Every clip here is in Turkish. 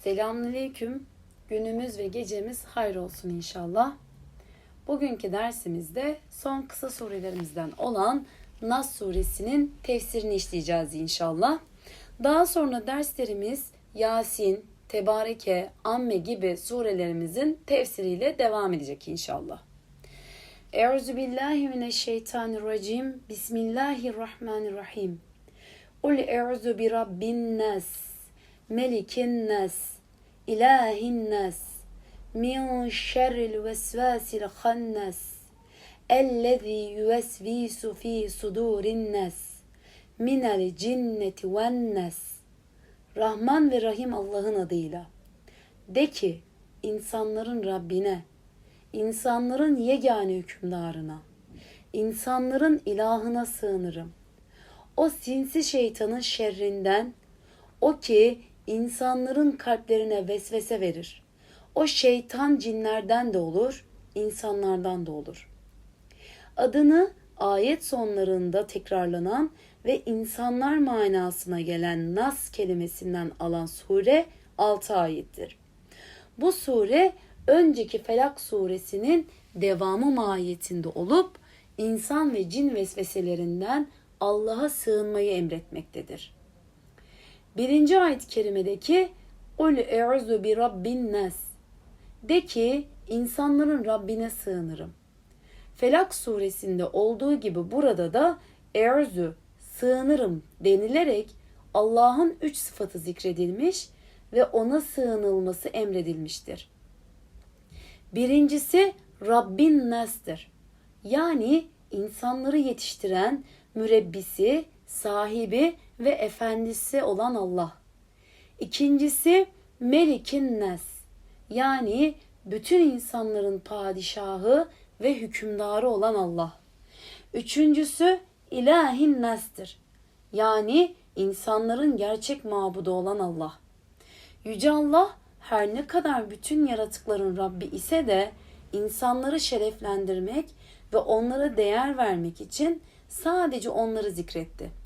Selamünaleyküm. Günümüz ve gecemiz hayır olsun inşallah. Bugünkü dersimizde son kısa surelerimizden olan Nas suresinin tefsirini işleyeceğiz inşallah. Daha sonra derslerimiz Yasin, Tebareke, Amme gibi surelerimizin tefsiriyle devam edecek inşallah. Euzu billahi mineşşeytanirracim. Bismillahirrahmanirrahim. Kul euzu bi nas, melikin nas, ilahin nas, min şerril vesvasil hannas, ellezî yüvesvisu fî sudurin nas, minel cinneti ven nas. Rahman ve Rahim Allah'ın adıyla. De ki insanların Rabbine, insanların yegane hükümdarına, insanların ilahına sığınırım. O sinsi şeytanın şerrinden, o ki insanların kalplerine vesvese verir. O şeytan cinlerden de olur, insanlardan da olur. Adını ayet sonlarında tekrarlanan ve insanlar manasına gelen Nas kelimesinden alan sure 6 ayettir. Bu sure önceki Felak suresinin devamı mahiyetinde olup insan ve cin vesveselerinden Allah'a sığınmayı emretmektedir. Birinci ayet-i kerimedeki Ul e'uzu bi rabbin nas De ki insanların Rabbine sığınırım. Felak suresinde olduğu gibi burada da e'uzu sığınırım denilerek Allah'ın üç sıfatı zikredilmiş ve ona sığınılması emredilmiştir. Birincisi Rabbin Nas'tır. Yani insanları yetiştiren mürebbisi, sahibi ve efendisi olan Allah. İkincisi Melikin Nas. Yani bütün insanların padişahı ve hükümdarı olan Allah. Üçüncüsü İlahin Nas'tır. Yani insanların gerçek mabudu olan Allah. Yüce Allah her ne kadar bütün yaratıkların Rabbi ise de insanları şereflendirmek ve onlara değer vermek için sadece onları zikretti.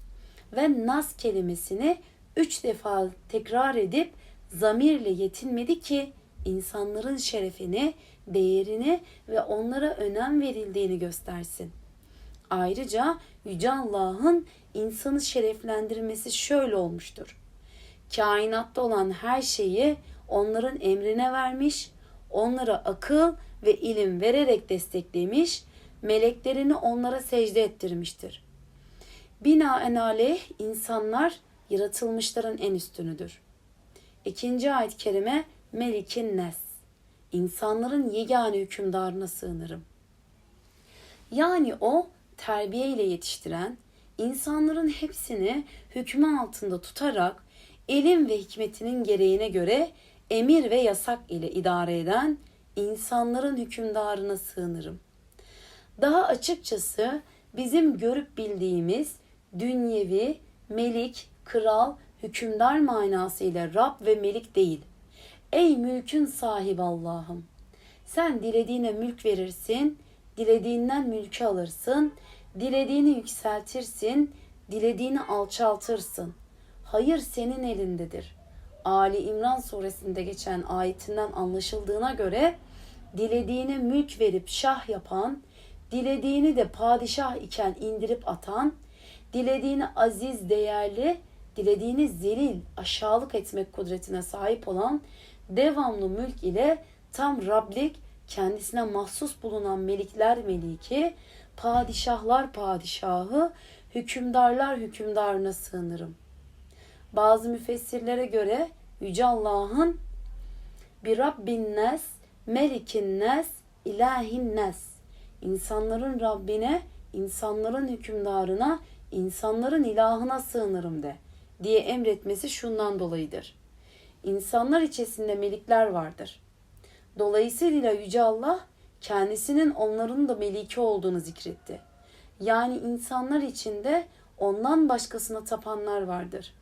Ve nas kelimesini üç defa tekrar edip zamirle yetinmedi ki insanların şerefini, değerini ve onlara önem verildiğini göstersin. Ayrıca Yüce Allah'ın insanı şereflendirmesi şöyle olmuştur. Kainatta olan her şeyi onların emrine vermiş, onlara akıl ve ilim vererek desteklemiş, meleklerini onlara secde ettirmiştir. Binaenaleyh insanlar yaratılmışların en üstünüdür. İkinci ayet-i kerime Melikin Nes. İnsanların yegane hükümdarına sığınırım. Yani o terbiye ile yetiştiren, insanların hepsini hükmü altında tutarak ilim ve hikmetinin gereğine göre emir ve yasak ile idare eden insanların hükümdarına sığınırım. Daha açıkçası bizim görüp bildiğimiz dünyevi, melik, kral, hükümdar manasıyla Rab ve Melik değil. Ey mülkün sahibi Allah'ım! Sen dilediğine mülk verirsin, dilediğinden mülkü alırsın, dilediğini yükseltirsin, dilediğini alçaltırsın. Hayır senin elindedir. Ali İmran suresinde geçen ayetinden anlaşıldığına göre dilediğine mülk verip şah yapan, dilediğini de padişah iken indirip atan, dilediğini aziz, değerli, dilediğini zelil, aşağılık etmek kudretine sahip olan devamlı mülk ile tam Rablik, kendisine mahsus bulunan melikler meliki, padişahlar padişahı, hükümdarlar hükümdarına sığınırım. Bazı müfessirlere göre Yüce Allah'ın bir Rabbin nes, melikin nes, ilahin nes. İnsanların Rabbine, insanların hükümdarına, insanların ilahına sığınırım de diye emretmesi şundan dolayıdır. İnsanlar içerisinde melikler vardır. Dolayısıyla Yüce Allah kendisinin onların da meliki olduğunu zikretti. Yani insanlar içinde ondan başkasına tapanlar vardır.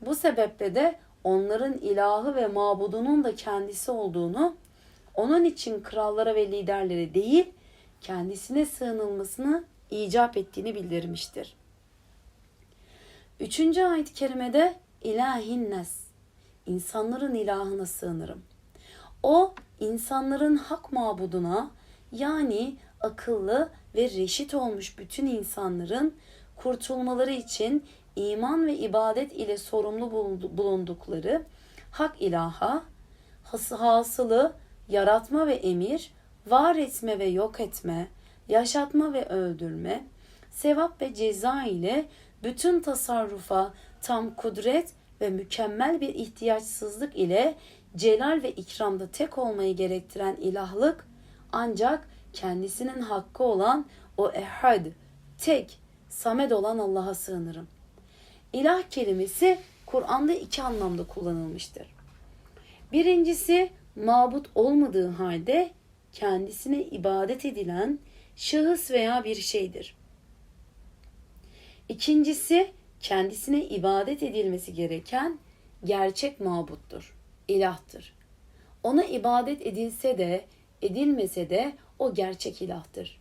Bu sebeple de onların ilahı ve mabudunun da kendisi olduğunu, onun için krallara ve liderlere değil, kendisine sığınılmasını icap ettiğini bildirmiştir. Üçüncü ayet-i kerimede ilahin nes, insanların ilahına sığınırım. O insanların hak mabuduna yani akıllı ve reşit olmuş bütün insanların kurtulmaları için iman ve ibadet ile sorumlu bulundukları hak ilaha, hasılı, yaratma ve emir, var etme ve yok etme, yaşatma ve öldürme, sevap ve ceza ile bütün tasarrufa tam kudret ve mükemmel bir ihtiyaçsızlık ile celal ve ikramda tek olmayı gerektiren ilahlık ancak kendisinin hakkı olan o ehad, tek, samed olan Allah'a sığınırım. İlah kelimesi Kur'an'da iki anlamda kullanılmıştır. Birincisi mabut olmadığı halde kendisine ibadet edilen şahıs veya bir şeydir. İkincisi kendisine ibadet edilmesi gereken gerçek mabuttur, ilahtır. Ona ibadet edilse de edilmese de o gerçek ilahtır.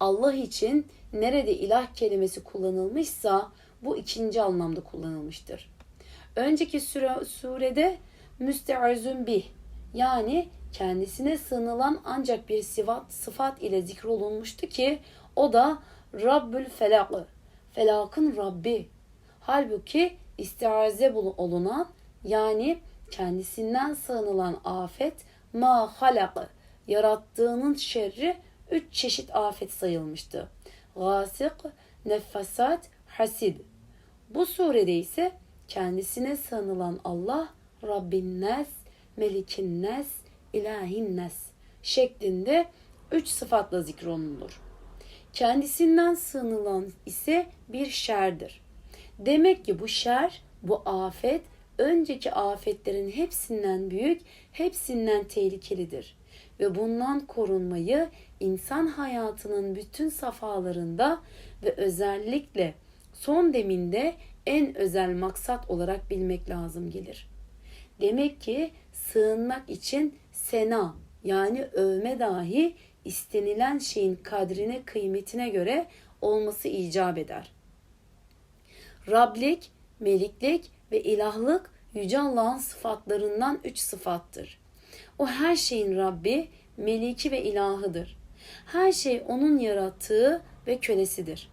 Allah için nerede ilah kelimesi kullanılmışsa bu ikinci anlamda kullanılmıştır. Önceki süre, surede müsteazün bih yani kendisine sığınılan ancak bir sıfat, sıfat ile zikrolunmuştu ki o da Rabbül Felak, felakın Rabbi. Halbuki istiaze olunan yani kendisinden sığınılan afet ma halak yarattığının şerri üç çeşit afet sayılmıştı. Gasik, nefasat, hasid. Bu surede ise kendisine sığınılan Allah Rabbin Nas, Melikin Nas, İlahin Nas şeklinde üç sıfatla zikrolunur. Kendisinden sığınılan ise bir şerdir. Demek ki bu şer, bu afet önceki afetlerin hepsinden büyük, hepsinden tehlikelidir ve bundan korunmayı insan hayatının bütün safhalarında ve özellikle son deminde en özel maksat olarak bilmek lazım gelir. Demek ki sığınmak için sena yani övme dahi istenilen şeyin kadrine kıymetine göre olması icap eder. Rablik, meliklik ve ilahlık Yüce Allah'ın sıfatlarından üç sıfattır. O her şeyin Rabbi, meliki ve ilahıdır. Her şey onun yarattığı ve kölesidir.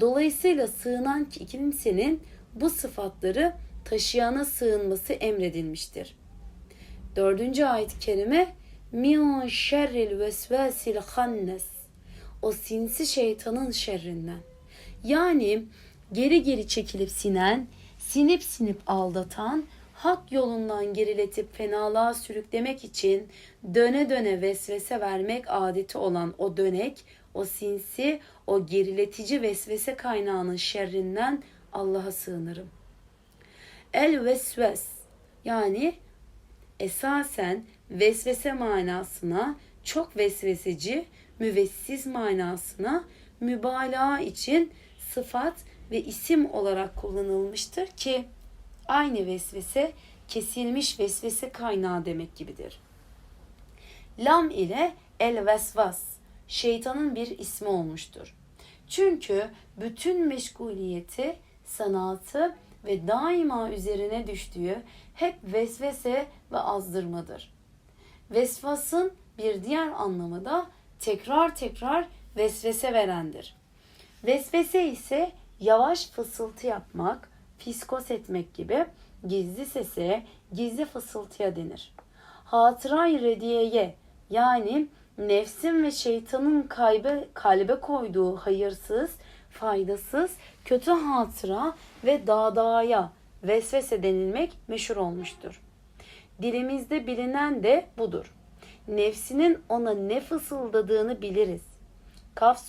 Dolayısıyla sığınan kimsenin bu sıfatları taşıyana sığınması emredilmiştir. Dördüncü ayet-i kerime min şerril vesvesil hannes o sinsi şeytanın şerrinden. Yani geri geri çekilip sinen, sinip sinip aldatan, hak yolundan geriletip fenalığa sürüklemek için döne döne vesvese vermek adeti olan o dönek, o sinsi, o geriletici vesvese kaynağının şerrinden Allah'a sığınırım. El vesves yani esasen vesvese manasına çok vesveseci, müvessiz manasına mübalağa için sıfat ve isim olarak kullanılmıştır ki aynı vesvese kesilmiş vesvese kaynağı demek gibidir. Lam ile el vesvas şeytanın bir ismi olmuştur. Çünkü bütün meşguliyeti, sanatı ve daima üzerine düştüğü hep vesvese ve azdırmadır. Vesvasın bir diğer anlamı da tekrar tekrar vesvese verendir. Vesvese ise yavaş fısıltı yapmak, fiskos etmek gibi gizli sese, gizli fısıltıya denir. Hatıra-i rediyeye yani nefsin ve şeytanın kalbe, kalbe koyduğu hayırsız, faydasız, kötü hatıra ve dağdağaya vesvese denilmek meşhur olmuştur. Dilimizde bilinen de budur. Nefsinin ona ne fısıldadığını biliriz. Kaf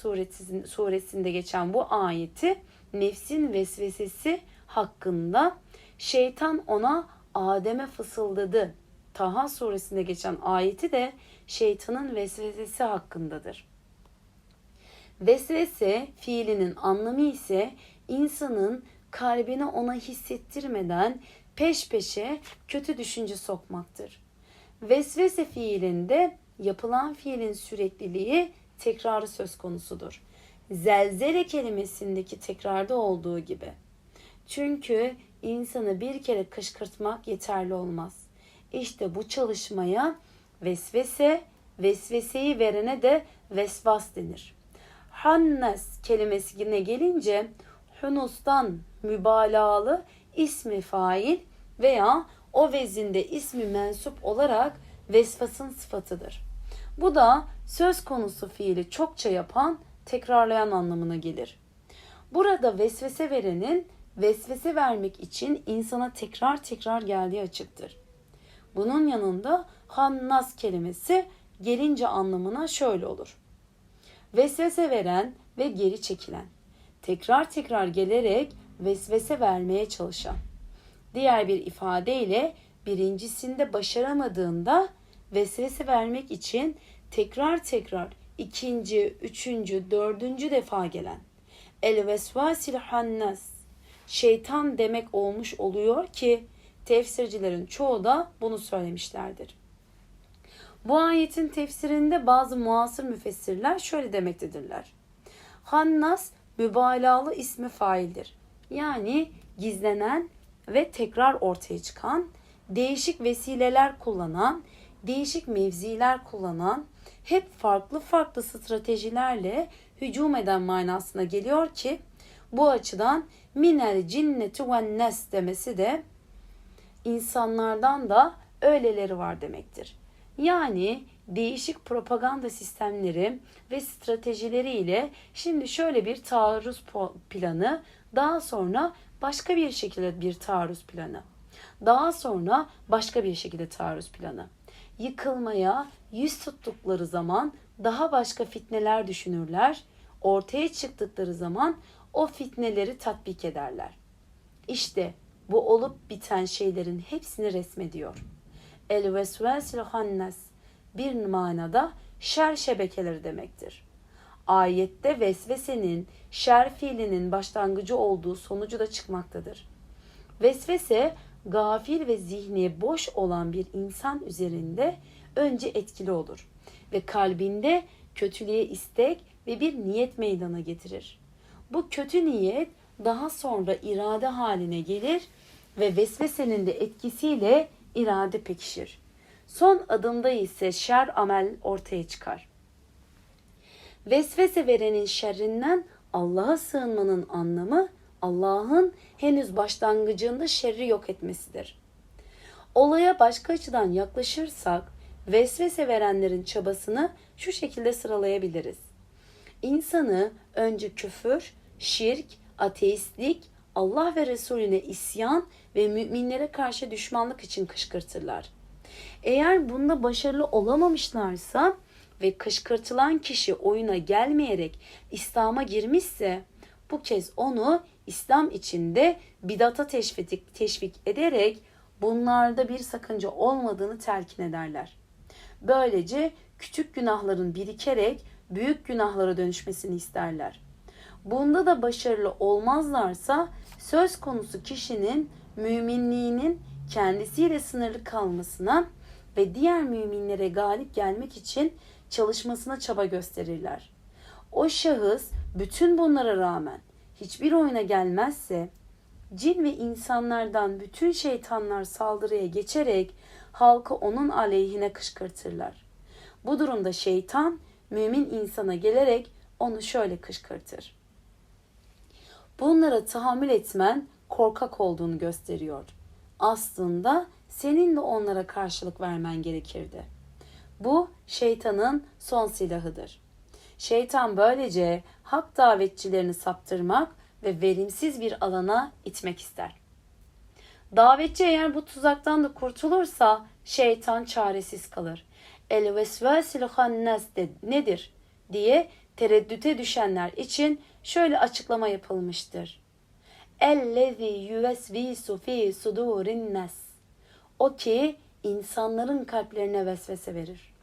suresinde geçen bu ayeti nefsin vesvesesi hakkında şeytan ona Adem'e fısıldadı. Taha suresinde geçen ayeti de şeytanın vesvesesi hakkındadır. Vesvese fiilinin anlamı ise insanın kalbine ona hissettirmeden peş peşe kötü düşünce sokmaktır. Vesvese fiilinde yapılan fiilin sürekliliği tekrarı söz konusudur. Zelzele kelimesindeki tekrarda olduğu gibi. Çünkü insanı bir kere kışkırtmak yeterli olmaz. İşte bu çalışmaya vesvese, vesveseyi verene de vesvas denir. Hannes kelimesine gelince hunustan mübalağalı ismi fail veya o vezinde ismi mensup olarak vesvasın sıfatıdır. Bu da söz konusu fiili çokça yapan, tekrarlayan anlamına gelir. Burada vesvese verenin vesvese vermek için insana tekrar tekrar geldiği açıktır. Bunun yanında hannas kelimesi gelince anlamına şöyle olur. Vesvese veren ve geri çekilen. Tekrar tekrar gelerek vesvese vermeye çalışan. Diğer bir ifadeyle birincisinde başaramadığında vesvese vermek için tekrar tekrar ikinci, üçüncü, dördüncü defa gelen. El vesvasil hannas. Şeytan demek olmuş oluyor ki tefsircilerin çoğu da bunu söylemişlerdir. Bu ayetin tefsirinde bazı muasır müfessirler şöyle demektedirler. Hannas mübalağalı ismi faildir. Yani gizlenen ve tekrar ortaya çıkan, değişik vesileler kullanan, değişik mevziler kullanan, hep farklı farklı stratejilerle hücum eden manasına geliyor ki bu açıdan minel cinneti ve nes demesi de insanlardan da öyleleri var demektir. Yani değişik propaganda sistemleri ve stratejileriyle şimdi şöyle bir taarruz planı, daha sonra başka bir şekilde bir taarruz planı. Daha sonra başka bir şekilde taarruz planı. Yıkılmaya yüz tuttukları zaman daha başka fitneler düşünürler. Ortaya çıktıkları zaman o fitneleri tatbik ederler. İşte bu olup biten şeylerin hepsini resmediyor. El vesvesil hannes bir manada şer şebekeleri demektir. Ayette vesvesenin şer fiilinin başlangıcı olduğu sonucu da çıkmaktadır. Vesvese gafil ve zihni boş olan bir insan üzerinde önce etkili olur ve kalbinde kötülüğe istek ve bir niyet meydana getirir. Bu kötü niyet daha sonra irade haline gelir ve vesvesenin de etkisiyle irade pekişir. Son adımda ise şer amel ortaya çıkar. Vesvese verenin şerrinden Allah'a sığınmanın anlamı Allah'ın henüz başlangıcında şerri yok etmesidir. Olaya başka açıdan yaklaşırsak vesvese verenlerin çabasını şu şekilde sıralayabiliriz. İnsanı önce küfür, şirk, ateistlik, Allah ve Resulüne isyan ve müminlere karşı düşmanlık için kışkırtırlar. Eğer bunda başarılı olamamışlarsa ve kışkırtılan kişi oyuna gelmeyerek İslam'a girmişse bu kez onu İslam içinde bidata teşvik, teşvik ederek bunlarda bir sakınca olmadığını telkin ederler. Böylece küçük günahların birikerek büyük günahlara dönüşmesini isterler. Bunda da başarılı olmazlarsa söz konusu kişinin müminliğinin kendisiyle sınırlı kalmasına ve diğer müminlere galip gelmek için çalışmasına çaba gösterirler. O şahıs bütün bunlara rağmen hiçbir oyuna gelmezse cin ve insanlardan bütün şeytanlar saldırıya geçerek halkı onun aleyhine kışkırtırlar. Bu durumda şeytan mümin insana gelerek onu şöyle kışkırtır. Bunlara tahammül etmen korkak olduğunu gösteriyor. Aslında senin de onlara karşılık vermen gerekirdi. Bu şeytanın son silahıdır. Şeytan böylece hak davetçilerini saptırmak ve verimsiz bir alana itmek ister. Davetçi eğer bu tuzaktan da kurtulursa şeytan çaresiz kalır. El vesvesil hannes nedir diye tereddüte düşenler için şöyle açıklama yapılmıştır. Ellezî yüvesvisu fî sudurin nas. O ki insanların kalplerine vesvese verir.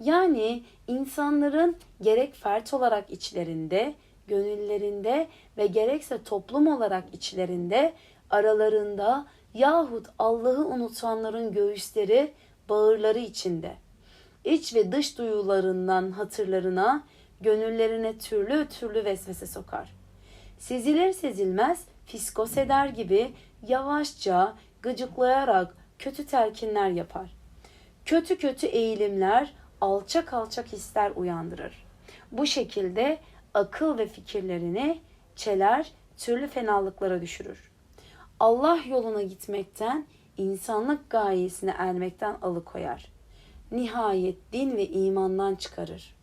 Yani insanların gerek fert olarak içlerinde, gönüllerinde ve gerekse toplum olarak içlerinde, aralarında yahut Allah'ı unutanların göğüsleri, bağırları içinde, iç ve dış duyularından hatırlarına, gönüllerine türlü türlü vesvese sokar. Sezilir sezilmez fiskos eder gibi yavaşça gıcıklayarak kötü telkinler yapar. Kötü kötü eğilimler alçak alçak hisler uyandırır. Bu şekilde akıl ve fikirlerini çeler, türlü fenalıklara düşürür. Allah yoluna gitmekten, insanlık gayesine ermekten alıkoyar. Nihayet din ve imandan çıkarır.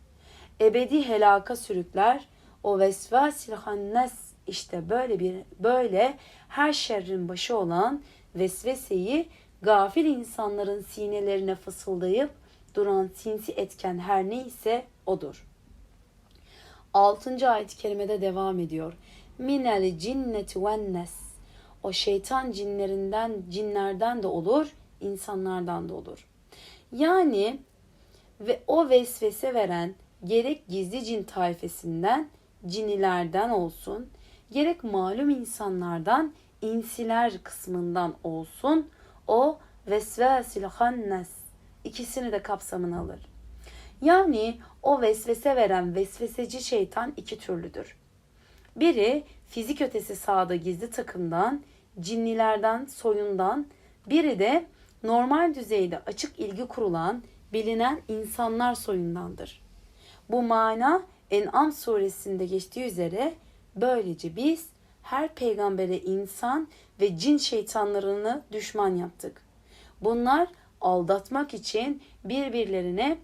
Ebedi helaka sürükler, o vesvasil hannes işte böyle bir böyle her şerrin başı olan vesveseyi gafil insanların sinelerine fısıldayıp duran sinsi etken her neyse odur. 6. ayet-i kerimede devam ediyor. Minel cinneti vennes. O şeytan cinlerinden, cinlerden de olur, insanlardan da olur. Yani ve o vesvese veren gerek gizli cin tayfesinden, cinilerden olsun, gerek malum insanlardan, insiler kısmından olsun, o vesvesil hannes ikisini de kapsamına alır. Yani o vesvese veren vesveseci şeytan iki türlüdür. Biri fizik ötesi sahada gizli takımdan, cinnilerden, soyundan, biri de normal düzeyde açık ilgi kurulan, bilinen insanlar soyundandır. Bu mana En'am suresinde geçtiği üzere böylece biz her peygambere insan ve cin şeytanlarını düşman yaptık. Bunlar aldatmak için birbirlerine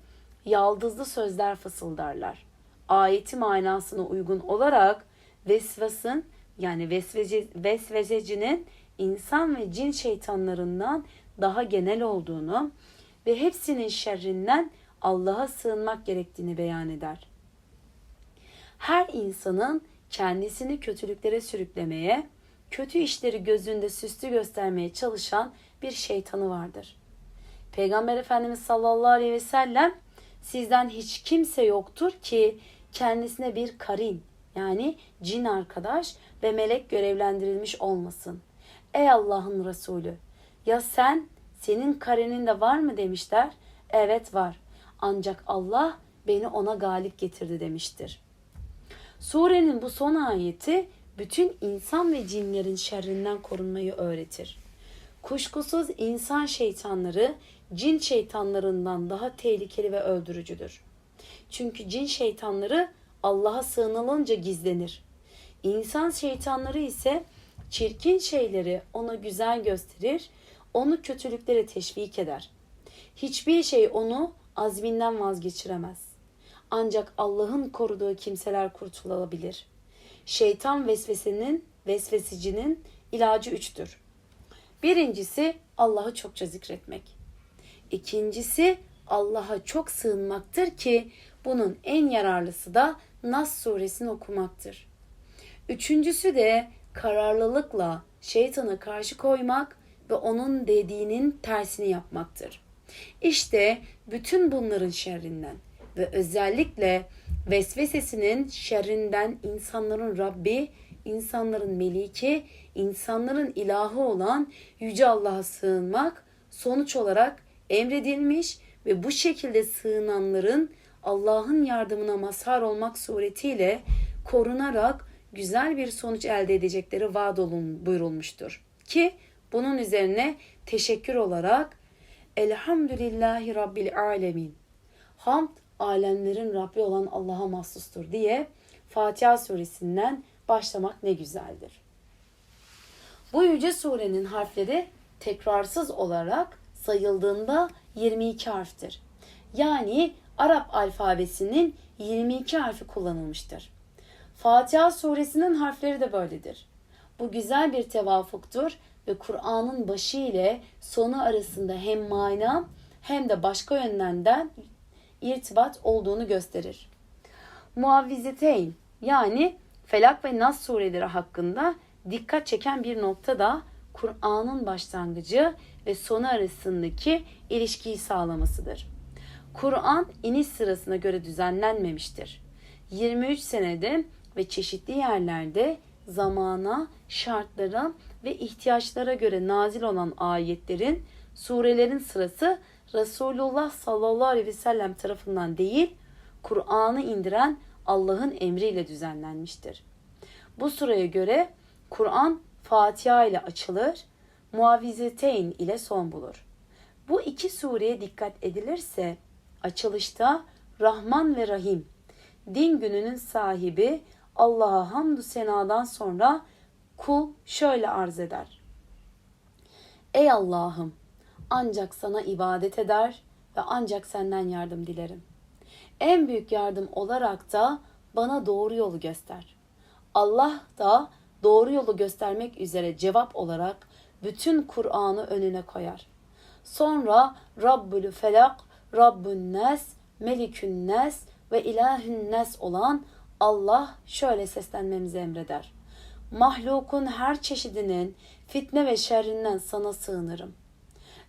yaldızlı sözler fısıldarlar. Ayeti manasına uygun olarak vesvasın yani vesvece, vesvececinin insan ve cin şeytanlarından daha genel olduğunu ve hepsinin şerrinden Allah'a sığınmak gerektiğini beyan eder. Her insanın kendisini kötülüklere sürüklemeye, kötü işleri gözünde süslü göstermeye çalışan bir şeytanı vardır. Peygamber Efendimiz sallallahu aleyhi ve sellem sizden hiç kimse yoktur ki kendisine bir karin yani cin arkadaş ve melek görevlendirilmiş olmasın. Ey Allah'ın Resulü ya sen senin karinin de var mı demişler. Evet var ancak Allah beni ona galip getirdi demiştir. Surenin bu son ayeti bütün insan ve cinlerin şerrinden korunmayı öğretir. Kuşkusuz insan şeytanları cin şeytanlarından daha tehlikeli ve öldürücüdür. Çünkü cin şeytanları Allah'a sığınılınca gizlenir. İnsan şeytanları ise çirkin şeyleri ona güzel gösterir, onu kötülüklere teşvik eder. Hiçbir şey onu azminden vazgeçiremez. Ancak Allah'ın koruduğu kimseler kurtulabilir. Şeytan vesvesenin, vesvesicinin ilacı üçtür. Birincisi Allah'ı çokça zikretmek. İkincisi Allah'a çok sığınmaktır ki bunun en yararlısı da Nas suresini okumaktır. Üçüncüsü de kararlılıkla şeytana karşı koymak ve onun dediğinin tersini yapmaktır. İşte bütün bunların şerrinden ve özellikle vesvesesinin şerrinden insanların Rabbi, insanların meliki, insanların ilahı olan Yüce Allah'a sığınmak sonuç olarak emredilmiş ve bu şekilde sığınanların Allah'ın yardımına mazhar olmak suretiyle korunarak güzel bir sonuç elde edecekleri vaad olun buyurulmuştur. Ki bunun üzerine teşekkür olarak Elhamdülillahi Rabbil Alemin. Hamd alemlerin Rabbi olan Allah'a mahsustur diye Fatiha suresinden başlamak ne güzeldir. Bu yüce surenin harfleri tekrarsız olarak sayıldığında 22 harftir. Yani Arap alfabesinin 22 harfi kullanılmıştır. Fatiha suresinin harfleri de böyledir. Bu güzel bir tevafuktur ve Kur'an'ın başı ile sonu arasında hem mana hem de başka yönlerden irtibat olduğunu gösterir. Muavvizeteyn yani Felak ve Nas sureleri hakkında dikkat çeken bir nokta da Kur'an'ın başlangıcı ve sonu arasındaki ilişkiyi sağlamasıdır. Kur'an iniş sırasına göre düzenlenmemiştir. 23 senede ve çeşitli yerlerde zamana, şartlara ve ihtiyaçlara göre nazil olan ayetlerin, surelerin sırası Resulullah sallallahu aleyhi ve sellem tarafından değil, Kur'an'ı indiren Allah'ın emriyle düzenlenmiştir. Bu sıraya göre Kur'an Fatiha ile açılır, Muavizeteyn ile son bulur. Bu iki sureye dikkat edilirse açılışta Rahman ve Rahim, din gününün sahibi Allah'a hamdü senadan sonra kul şöyle arz eder. Ey Allah'ım ancak sana ibadet eder ve ancak senden yardım dilerim. En büyük yardım olarak da bana doğru yolu göster. Allah da doğru yolu göstermek üzere cevap olarak bütün Kur'an'ı önüne koyar. Sonra Rabbül Felak, Rabbün Nas, Melikün Nas ve İlahün Nas olan Allah şöyle seslenmemizi emreder. Mahlukun her çeşidinin fitne ve şerrinden sana sığınırım.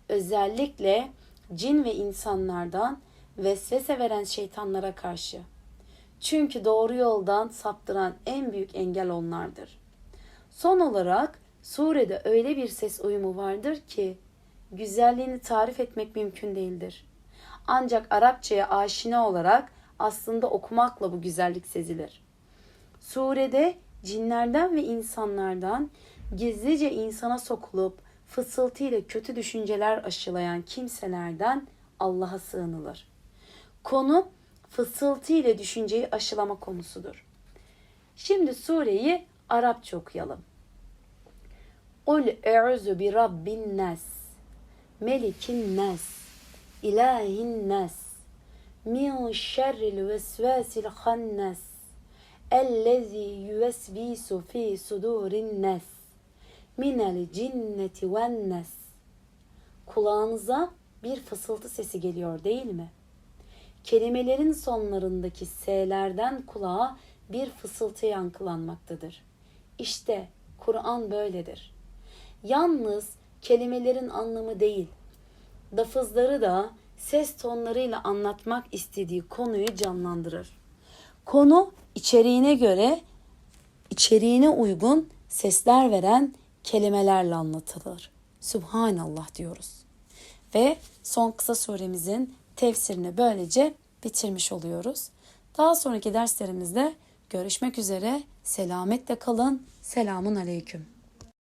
Özellikle cin ve insanlardan vesvese veren şeytanlara karşı. Çünkü doğru yoldan saptıran en büyük engel onlardır. Son olarak surede öyle bir ses uyumu vardır ki güzelliğini tarif etmek mümkün değildir. Ancak Arapçaya aşina olarak aslında okumakla bu güzellik sezilir. Surede cinlerden ve insanlardan gizlice insana sokulup fısıltıyla kötü düşünceler aşılayan kimselerden Allah'a sığınılır. Konu fısıltı ile düşünceyi aşılama konusudur. Şimdi sureyi Arapça okuyalım. Ul e'uzu bi rabbin nas, melikin nas, ilahin nas, min şerril vesvasil hannas, ellezî yüvesvisu fi sudurin nas, minel cinneti ven nas. Kulağınıza bir fısıltı sesi geliyor değil mi? kelimelerin sonlarındaki s'lerden kulağa bir fısıltı yankılanmaktadır. İşte Kur'an böyledir. Yalnız kelimelerin anlamı değil, lafızları da ses tonlarıyla anlatmak istediği konuyu canlandırır. Konu içeriğine göre içeriğine uygun sesler veren kelimelerle anlatılır. Subhanallah diyoruz. Ve son kısa suremizin tefsirini böylece bitirmiş oluyoruz. Daha sonraki derslerimizde görüşmek üzere. Selametle kalın. Selamun aleyküm.